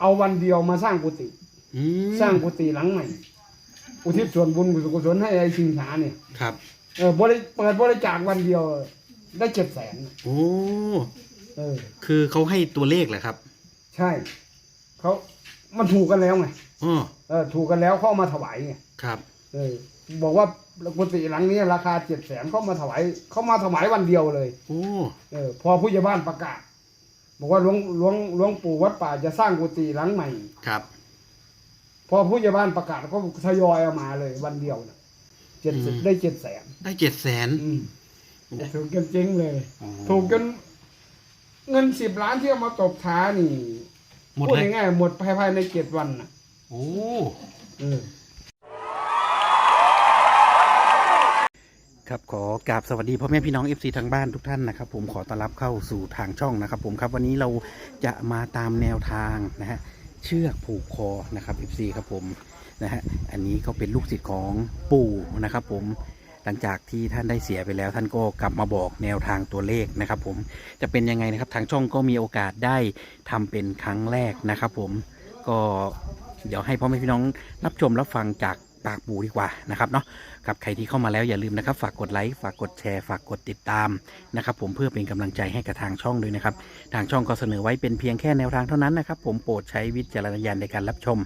เอาวันเดียวมาสร้างกุฏิอืมสร้างกุฏิหลังใหม่อุทิศส่วนบุญกุศลให้ไอ้ชิงช้าเนี่ยครับเออบริเปิดบริจาควันเดียว ได้เจ็ดแสนโอ้เออ คือเขาให้ตัวเลขเหรอครับใช่เขามันถูกกันแล้วไงอ๋อเออถูกกันแล้วเขาเอามาถวายไงครับ เออ บอกว่ากุฏิหลังนี้ราคาเจ็ดแสนเขามาถวายเขามาถวายวันเดียวเลย โอ้ เออพอผู้ใหญ่บ้านประกาศ บอกว่าหลวงหลวงหลวงปู่วัดป่าจะสร้างกุฏิหลังใหม่ ครับ พอผู้ใหญ่บ้านประกาศก็ทยอยเอามาเลย วันเดียวนะเจ็ดสิบได้เจ็ดแสนได้เจ็ดแสนอืมถูกกันเจ๊งเลย อ๋อถูกจนเงินสิบล้านที่เอามาตบท้านี่หมดพูดเลยง่ายๆหมดภายภายในเจ็ดวันนะโอ้ เออ ครับขอกราบสวัสดีพ่อแม่พี่น้อง FC ทางบ้านทุกท่านนะครับผมขอต้อนรับเข้าสู่ทางช่องนะครับ ผมครับวันนี้เราจะมาตามแนวทางนะฮะเชือกผูกคอนะครับ FC ครับผมนะฮะอันนี้ก็เป็นลูกศิษย์ของปู่นะครับ ผมหลังจากที่ท่านได้เสียไปแล้ว ท่านก็กลับมาบอกแนวทางตัวเลขนะครับ ผมจะเป็นยังไงนะครับทางช่องก็มีโอกาสได้ทำเป็นครั้งแรกนะครับ ผมก็เดี๋ยวให้พ่อแม่พี่น้องรับชมรับฟังจาก ปากปู่ดีกว่านะครับเนาะกับใครที่เข้ามาแล้วอย่าลืมนะครับ ฝากกดไลค์ฝากกดแชร์ฝากกดติดตามนะครับ ผมเพื่อเป็นกำลังใจให้กับทางช่องด้วยนะครับ ทางช่องก็เสนอไว้เป็นเพียงแค่แนวทางเท่านั้นนะครับ ผมโปรดใช้วิจารณญาณในการรับชม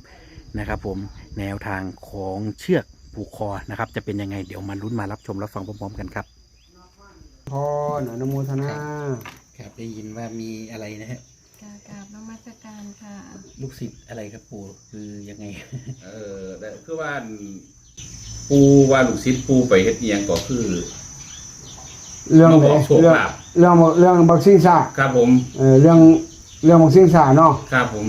นะครับ ผมแนวทางของเชือกผูกคอนะครับ จะเป็นยังไงเดี๋ยวมาลุ้นมารับชมรับฟังพร้อมๆกันครับพรอนุโมทนาครับได้ยินว่ามีอะไรนะฮะกรากราบนมัสการค่ะ ลูกศิษย์อะไรครับปู่คือยังไง เออแต่คือว่าปูว่าลูกศิษย์ปูไปเฮ็ดอิหยังก็คือ เรื่องมาไหนบอกโชคเรื่องลาภ เรื่องเรื่องบักซิ่งซ่าครับผม เออเรื่องเรื่องบักซิ่งซ่าเนาะครับผม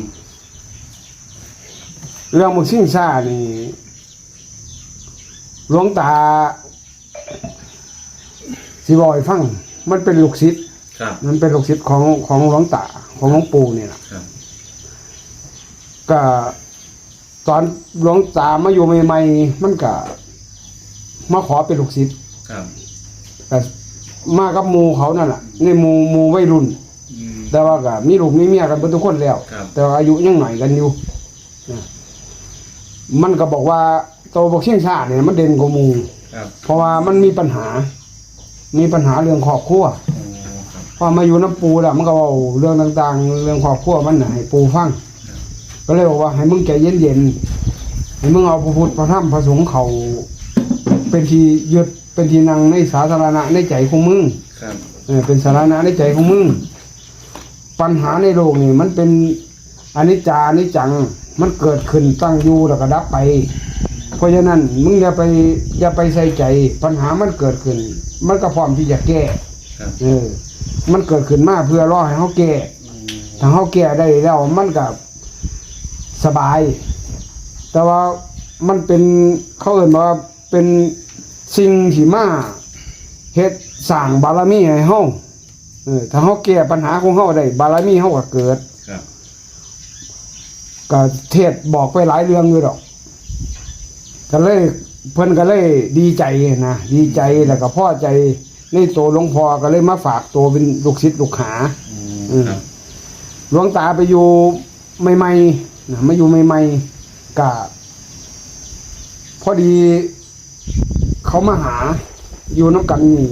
เรื่องบักซิ่งซ่านี่หลวงตาสิบอยฟัง มันเป็นลูกศิษย์ครับ มันเป็นลูกศิษย์ของของหลวงตาของหลวงปู่เนี่ยนะครับ ก็ตอนหลวงตามาอยู่ใหม่ๆมันก็มาขอเป็นลูกศิษย์ครับ ก็มากับหมูเขานั่นแหละในหมูหมูวัยรุ่น อืม แต่ว่าก็มีลูกมีเมียกันเป็นทุกคนแล้ว ครับ แต่ว่าอายุยังหน่อยกันอยู่นะมันก็บอกว่าโตวบอกเชียงชาติเนี่ยมันเด่นกว่าหมู ครับเพราะว่ามันมีปัญหา มีปัญหาเรื่องครอบครัวอ๋อครับพอมาอยู่น้ำปูแล้วมันก็เว่าเรื่องต่างๆ เรื่องครอบครัวมันน่ะให้ปูฟัง ก็เลยบอกว่าให้มึงใจเย็นๆให้มึงเอาพระพุทธพระธรรมพระสงฆ์เขาเป็นที่ยึดเป็นที่นั่งในสาธารณะในใจของมึงครับเออเป็นสาธารณะในใจของมึงปัญหาในโลกนี่มันเป็นอนิจจานิจจังมันเกิดขึ้นตั้งอยู่แล้วก็ดับไป เพราะฉะนั้นมึงอย่าไปอย่าไปใส่ใจ ปัญหามันเกิดขึ้น มันก็พร้อมที่จะแก้ครับเออ มันเกิดขึ้นมาเพื่อรอให้เขาแก้อืมถ้าเขาแก้ได้แล้วมันก็ สบาย แต่ว่ามันเป็นเขาเอ่นว่าเป็นสิ่งที่มาเฮ็ดสร้างบารมีให้เฮาเออถ้าเฮาแก้ปัญหาของเฮาได้บารมีเฮาก็เกิดครับ ก็เทศบอกไปหลายเรื่องอยู่ดอก ก็เลยเพิ่นก็เลยดีใจนะดีใจแล้วก็พอใจในตัวหลวงพ่อก็เลยมาฝากตัวเป็นลูกศิษย์ลูกหาอืมอืมครับ หลวงตาไปอยู่ใหม่ๆ นะมาอยู่ใหม่ๆก็พอดีเขามาหาอยู่น้ำกันนี่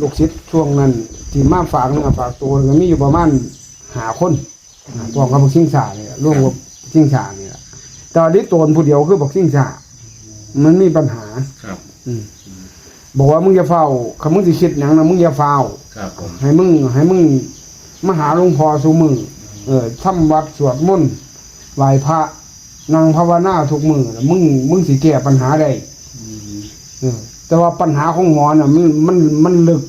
ลูกศิษย์ช่วงนั้นที่มาฝากเนื้อฝากตัวก็มีอยู่ประมาณหาคนนะพวกกับบักซิ่งสาเนี่ยร่วมกับซิ่งสาเนี่ยแต่ว่าที่ตัวผู้เดียวคือบักซิ่งสามันมีปัญหาครับอืมบอกว่ามึงอย่าเฝ้าคำมึงสิคิดหยังนะมึงอย่าเฝ้าครับผมให้มึงให้มึงมาหาหลวงพ่อสูมือเออทำวัดสวดมนต์ ไหว้พระนั่งภาวนาทุกมือแล้วมึงมึงสิแก้ปัญหาได้อืมเออแต่ว่าปัญหาของหมอน่ะมันมันมันลึก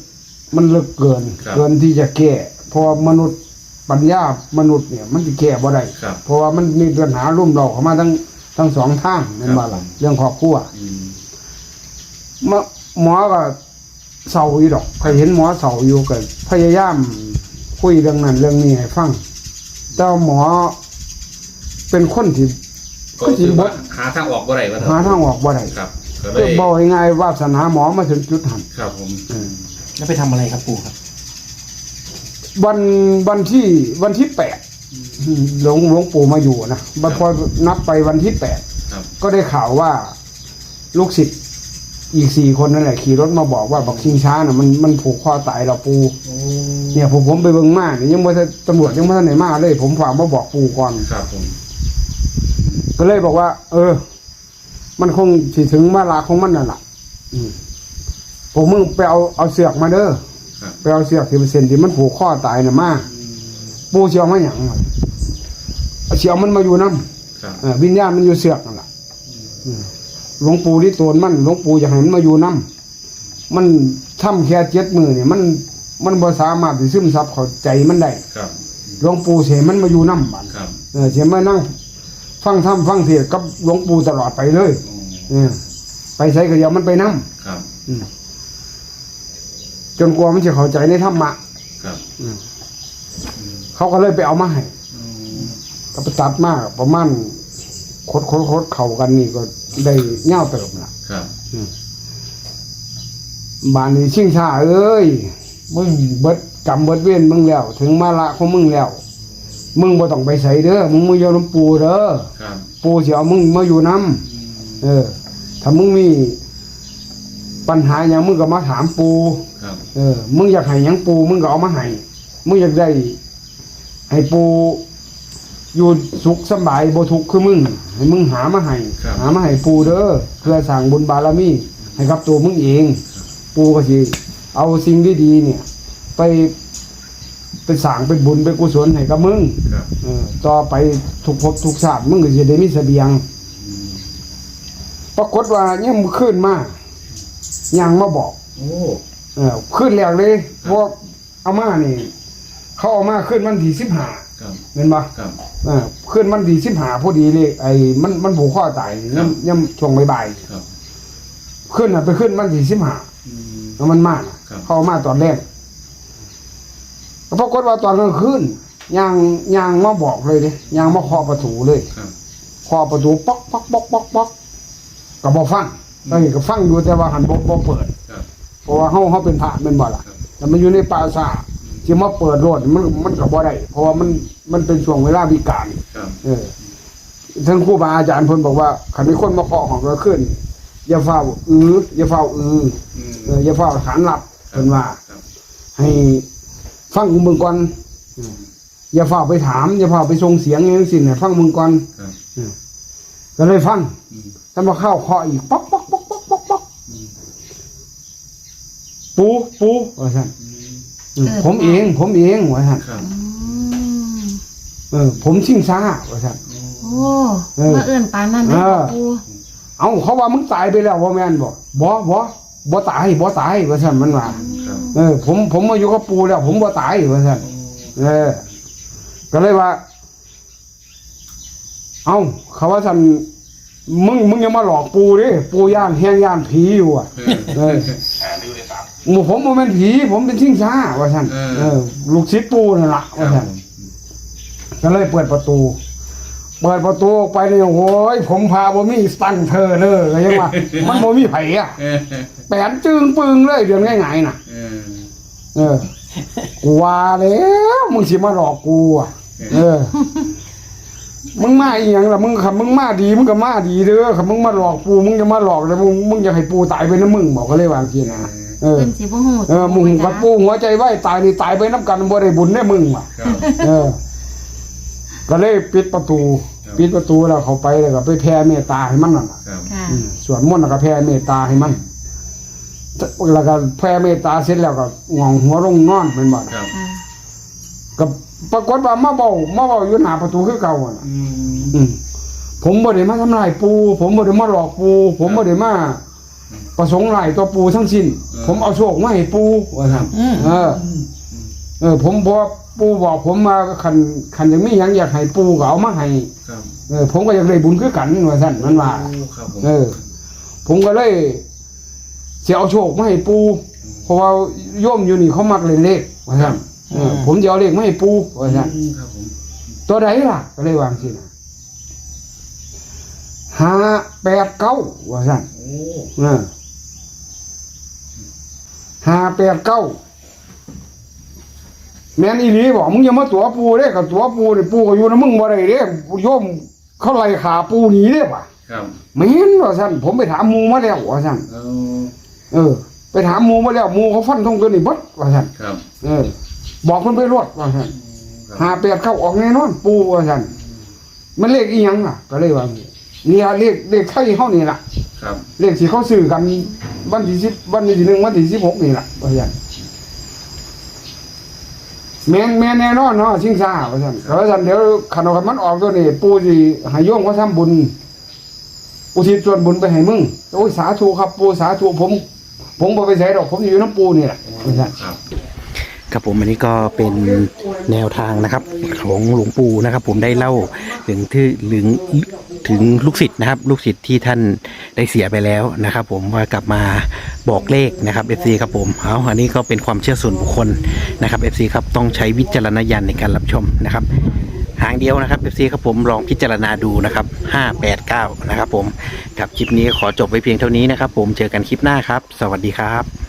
มันลึกเกิน ครับเกินที่จะแก้เพราะว่ามนุษย์ปัญญามนุษย์เนี่ย มันจะแก้บ่ได้ครับเพราะว่ามันมีปัญหาร่วมเราเข้ามาทั้งทั้งสองทางนั่นว่าล่ะเรื่องครอบครัว อืมหมอหมอก็เศร้าอยู่ดอกใครเห็นหมอเศร้าอยู่ก็พยายามคุยเรื่องนั้นเรื่องนี้ให้ฟังแต่ว่าหมอ เป็นคนที่ ก็คือว่า หาทางออกบ่ได้ว่าเถหาอะทางออกบ่ได้ครับก็เลคือยบอกง่ายๆวาสนาหมอมาถึงจุดหันครับผมแล้วไปทำอะไรครับปู่ครับ วันวันที่วันที่แปดหลวงหลวงปู่มาอยู่นะบัดพอนับไปวันที่แปด ครับก็ได้ข่าวว่าลูกศิษย์อีกสี่คนนั่นแหละขี่รถมาบอกว่าบักชิงช้าน่ะมันมันผูกคอตายเราปูโอ้เนี่ยผมผมไปเบิ่งมาเนี่ยยังไม่ทันตำรวจยังไม่ทันไหนมาเลย ผมฝากมาบอกปูก่อน ครับผม ก็เลยบอกว่า เออ มันคงสิถึงมาลาของมันนั่นแหละอืมผมมึงไปเอาเอาเสือกมาเด้อครับไปเอาเสือกที่เปอร์เซ็นต์ที่มันผูกข้อตายน่ะมาปูเชียวมาหยังวะเอาเชียวมันมาอยู่น้ครับำเออวิญญาณมันอยู่เสือกนั่นแหละอืมหลวงปู่ที่โตนมันหลวงปู่อยากให้มันมาอยู่น้ำมันทำแค่เจ็ดมือเนี่ยมันมันบ่สามารถที่ซึมซับเข้าใจมันได้ครับหลวงปู่เสมันมาอยู่น้ำบัดครับเออเสมานั่ง ฟังธรรมฟังเทศน์กับหลวงปู่ตลอดไปเลยโอ้เออไปใส่ก็เดียวมันไปน้ำครับจนกลัวมันจะเข้าใจในธรรมะครับเขาก็เลยไปเอามาให้อืมก็ไปตัดมากประมาณคดคดคดเข่ากันนี่ก็ได้เง่าเติมละ ครับ บานนี้ชิงชาเอ้ยมึงเบิดกรรมเบิดเวียนมึงแล้ว ถึงมาละของมึงแล้ว มึงบ่ต้องไปใส่เด้อมึงมาอยู่น้ำปูเด้อครับ ปูสิเอามึงมาอยู่น้ำอืมเออ ถ้ามึงมี ปัญหาอย่างมึงก็มาถามปูครับ เออ มึงอยากให้หยังปูมึงก็เอามาให้มึงอยากได้ ให้ปูอยู่สุขสำบายบ่ทุกข์คือมึงให้มึงหามาให้หามาให้ปูเด้อเพื่อสร้างบุญบารมีให้กับตัวมึงเอง ปูก็สิเอาสิ่งดีๆเนี่ย ไป ไปสร้างเป็นบุญเป็นกุศลให้กับมึงครับ เออต่อไปทุกภพทุกชาติมึงก็สิได้มีเสบียงอืมปรากฏว่าเนี่ยมันขึ้นมายังมาบอก โอ้ เออขึ้นแรกเลยเพราะเอามานี่ เขาเอามาขึ้นวันที่สิบห้าครับ เห็นปะครับ เออขึ้นวันที่สิบห้าพอดีเลยไอ้มันมันผูกข้อตายครับ ย่ำย่ำช่วงบ่ายครับ ๆขึ้นอะไปขึ้นวันที่สิบห้าอืม แล้วมันมาน่ะครับ เขาเอามาตอนแรก ก็ปรากฏว่าตอนกลางคืนยางยางมาบอกเลยเนี่ยยางมาเคาะประตูเลยครับเคาะประตูป๊อกป๊อกป๊อกป๊อกป๊อกก็บอฟังเอ้ยก็ฟังอยู่แต่ว่าหันบ่บ่เปิดครับ เพราะว่าเฮาเฮาเป็นพระแม่นบ่ล่ะครับ แต่มันอยู่ในป่าซ่าสิมาเปิดโลดมันมันก็บ่ได้เพราะว่ามันมันเป็นช่วงเวลาวิกาล ครับ เออท่านครูบาอาจารย์เพิ่นบอกว่าคันมีคนมาเคาะห้องก็ขึ้น อย่าเฝ้าอืออย่าเฝ้าอืออืม เอออย่าเฝ้าฐานหลับเพิ่นว่า ครับ ให้ ฟังมึงก่อนอืมอย่าเฝ้าไปถาม อย่าเฝ้าไปส่งเสียงอย่างนั้นสิให้ฟังมึงก่อนครับก็เลยฟังอืมท่านมาเข้าเคาะอีกป๊อกป๊อกป๊อกป๊อกป๊อกป๊อกอืมปูปูว่าซั่นอืมอืมผมเอง ผมเองว่าซั่นครับอืมเออ ผมชิงช้าว่าซั่นโอ้เออมาเอื่นปานนั่นเอได้อปูเอาเขาว่ามึงตายไปแล้วบ่แม่นบ่บ่บ่บ่ตายบ่ตายว่าซั่นมันว่าครับ เออผมผมมาอยู่กับปูแล้ว ผมบ่ตายว่าซั่นโอ้เออ ก็เลยว่า เอาเขาว่าซั่นมึงมึงอย่ามาหลอกปูดิปูย่านแห้งย่านผีอยู่อะเออเออหมู่ผมบ่แม่นผี ผมเป็นชิงช้าว่าซั่นเออเออลูกศิษย์ปูนั่นล่ะครัว่าบซั่นก็เลยเปิดประตู เปิดประตูออกไปเนี่ยโอ้ยผมพาบ่มีสตันเธอเลยก็ยังว่า มันบ่มีไผอะเออแปนจึงปึงเลยเดือนง่ายๆน่ะ เออเออกูว่าแล้วมึงสิมาหลอกกูอะเออ มึงมาอีหยังล่ะมึงขับมึงมาดีมึงก็มาดีเด้อขับมึงมาหลอกปูมึงจะมาหลอกแล้วมึงมึงอยากให้ปูตายไปนะมึงบอกก็เลยวาจังซี่นะเออเป็นสิบ่ฮู้เออมึงกับปูหัวใจไว้ตายนี่ตายไปน้ำกันบ่ได้บุญแน่มึงว่ะ ครับเออ ก็เลยปิดประตู ครับ ปิดประตูแล้วเขาไปแล้วก็ไปแผ่เมตตาให้มันนั่นน่ะครับค่ะ อืมสวดมนต์แล้วก็แผ่เมตตาให้มันแล้วก็แผ่เมตตาเสร็จแล้วก็งองหัวลงนอนเป็นบ่ล่ะครับค่ะ ก็ปรากฏว่ามาเบามาเบาอยู่หน้าประตูคือเก่าอะน่ะ อืม อืมผมบ่ได้มาทำลายปู ผมบ่ได้มาหลอกปู ผมบ่ได้มาประสงค์ร้ายต่อปูทั้งสิ้นผมเอาโชคมาให้ปูว่าซั่นเออ เออ ผมพอปูบอกผมมาคันคันยังมีหยังอยากให้ปูก็เอามาให้ครับเออ ผมก็อยากได้บุญคือกันว่าซั่นมันว่า โอ้ครับผมเออ ผมก็เลยจะเอาโชคมาให้ปูเพราะว่าโยมอยู่นี่เขามักเล่นเลขว่าซั่นเออ ผมจะเอาเลขมาให้ปูว่าซั่นอืมครับผมตัวใดล่ะ ก็เลยวางสินะห้าแปดเก้าว่าซั่นโอ้เออห้าแปดเก้า แม่นอีหลีบอกมึงอย่ามาตัวปูเด้กับตัวปูนี่ปูก็อยู่นะมึงบ่ได้เด้โยมเขาไล่ขาปูหนีเด้ป่ะครับแม่นว่าซั่นผมไปถามหมูมาแล้วว่าซั่นเอาเออ ไปถามหมูมาแล้วหมูเขาฟันธงตัวนี้เบิดว่าซั่นครับเออ บอกเพิ่นไปรวดว่าซั่นคหารับแปดเข้าออกแน่นอนปูว่าซั่นมันเลขอีหยังอะ ก็เลยว่างี้เนี่ยเลขเลขไทยเฮานี่ล่ะ ครับเลขที่เขาซื้อกันวันที่10วันที่1วันที่16นี่ล่ะว่าซั่น แม่นแม่นแน่นอนเนาะชิงซาว่าซั่นก็ว่าซั่นเดี๋ยวคันเอามันออกตัวนี้ปูสิให้โยมเขาทำบุญ อุทิศส่วนบุญไปให้มึงโอ้ยสาธุครับปูสาธุผม ผมบ่ไปใส่ดอกผมอยู่น้ำปูนี่แหละว่าซั่น ครับผมอันนี้ก็เป็นแนวทางนะครับของหลวงปู่นะครับ ผมได้เล่าถึงที่ถึง ถึงลูกศิษย์นะครับ ลูกศิษย์ที่ท่านได้เสียไปแล้วนะครับ ผมว่ากลับมาบอกเลขนะครับ FC ครับผมเอาอันนี้ก็เป็นความเชื่อส่วนบุคคลนะครับ FC ครับต้องใช้วิจารณญาณในการรับชมนะครับหางเดียวนะครับ FC ครับผมลองพิจารณาดูนะครับ 589 นะครับผมครับคลิปนี้ขอจบไว้เพียงเท่านี้นะครับ ผมเจอกันคลิปหน้าครับ สวัสดีครับ